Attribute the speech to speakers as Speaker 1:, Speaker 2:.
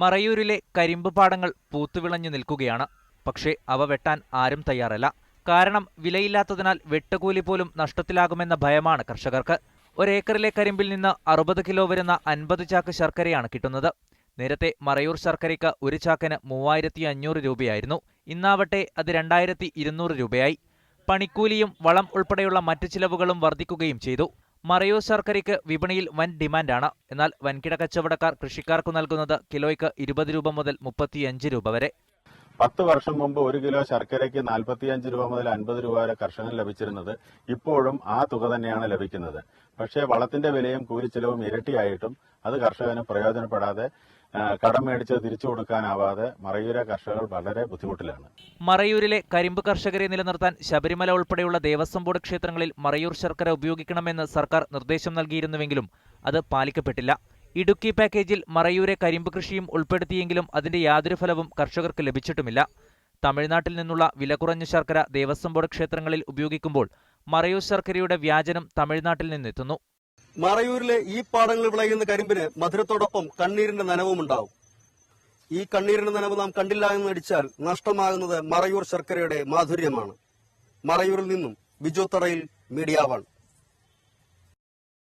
Speaker 1: മറയൂരിലെ കരിമ്പ് പാടങ്ങൾ പൂത്തുവിളഞ്ഞു നിൽക്കുകയാണ്. പക്ഷേ അവ വെട്ടാൻ ആരും തയ്യാറല്ല. കാരണം വിലയില്ലാത്തതിനാൽ വെട്ടുകൂലി പോലും നഷ്ടത്തിലാകുമെന്ന ഭയമാണ് കർഷകർക്ക്. ഒരേക്കറിലെ കരിമ്പിൽ നിന്ന് അറുപത് കിലോ വരുന്ന അൻപത് ചാക്ക് ശർക്കരയാണ് കിട്ടുന്നത്. നേരത്തെ മറയൂർ ശർക്കരയ്ക്ക് ഒരു ചാക്കിന് മൂവായിരത്തി അഞ്ഞൂറ് രൂപയായിരുന്നു. ഇന്നാവട്ടെ അത് രണ്ടായിരത്തി ഇരുന്നൂറ് രൂപയായി. പണിക്കൂലിയും വളം ഉൾപ്പെടെയുള്ള മറ്റു ചിലവുകളും വർദ്ധിക്കുകയും ചെയ്തു. മറയൂർ ശർക്കരയ്ക്ക് വിപണിയിൽ വൻ ഡിമാൻഡാണ്. എന്നാൽ വൻകിട കച്ചവടക്കാർ കൃഷിക്കാർക്ക് നൽകുന്നത് കിലോയ്ക്ക് ഇരുപത് രൂപ മുതൽ മുപ്പത്തിയഞ്ച് രൂപ വരെ.
Speaker 2: പത്ത് വർഷം മുമ്പ് ഒരു കിലോ ശർക്കരയ്ക്ക് നാൽപ്പത്തിയഞ്ച് രൂപ മുതൽ അൻപത് രൂപ വരെ കർഷകന് ലഭിച്ചിരുന്നത് ഇപ്പോഴും ആ തുക തന്നെയാണ് ലഭിക്കുന്നത്. പക്ഷേ വളത്തിന്റെ വിലയും കൂലിച്ചെലവും ഇരട്ടിയായിട്ടും അത് കർഷകന് പ്രയോജനപ്പെടാതെ കടം മേടിച്ച് തിരിച്ചു കൊടുക്കാനാവാതെ മറയൂര കർഷകർ വളരെ ബുദ്ധിമുട്ടിലാണ്.
Speaker 1: മറയൂരിലെ കരിമ്പ് കർഷകരെ നിലനിർത്താൻ ശബരിമല ഉൾപ്പെടെയുള്ള ദേവസ്വം ബോർഡ് ക്ഷേത്രങ്ങളിൽ മറയൂർ ശർക്കര ഉപയോഗിക്കണമെന്ന് സർക്കാർ നിർദ്ദേശം നൽകിയിരുന്നുവെങ്കിലും അത് പാലിക്കപ്പെട്ടില്ല. ഇടുക്കി പാക്കേജിൽ മറയൂരെ കരിമ്പ് കൃഷിയും ഉൾപ്പെടുത്തിയെങ്കിലും അതിന്റെ യാതൊരു ഫലവും കർഷകർക്ക് ലഭിച്ചിട്ടുമില്ല. തമിഴ്നാട്ടിൽ നിന്നുള്ള വിലകുറഞ്ഞ ശർക്കര ദേവസ്വം ബോർഡ് ക്ഷേത്രങ്ങളിൽ ഉപയോഗിക്കുമ്പോൾ മറയൂർ ശർക്കരയുടെ വ്യാജനം തമിഴ്നാട്ടിൽ നിന്നെത്തുന്നു.
Speaker 3: മറയൂരിലെ ഈ പാടങ്ങൾ വിളയുന്ന കരിമ്പിന് മധുരത്തോടൊപ്പം കണ്ണീരിന്റെ നനവും ഉണ്ടാവും. ഈ കണ്ണീരിന്റെ നനവ് നാം കണ്ടില്ല എന്ന് നടിച്ചാൽ നഷ്ടമാകുന്നത് മറയൂർ ശർക്കരയുടെ മാധുര്യമാണ്. മറയൂരിൽ നിന്നും ബിജു തറയിൽ മീഡിയ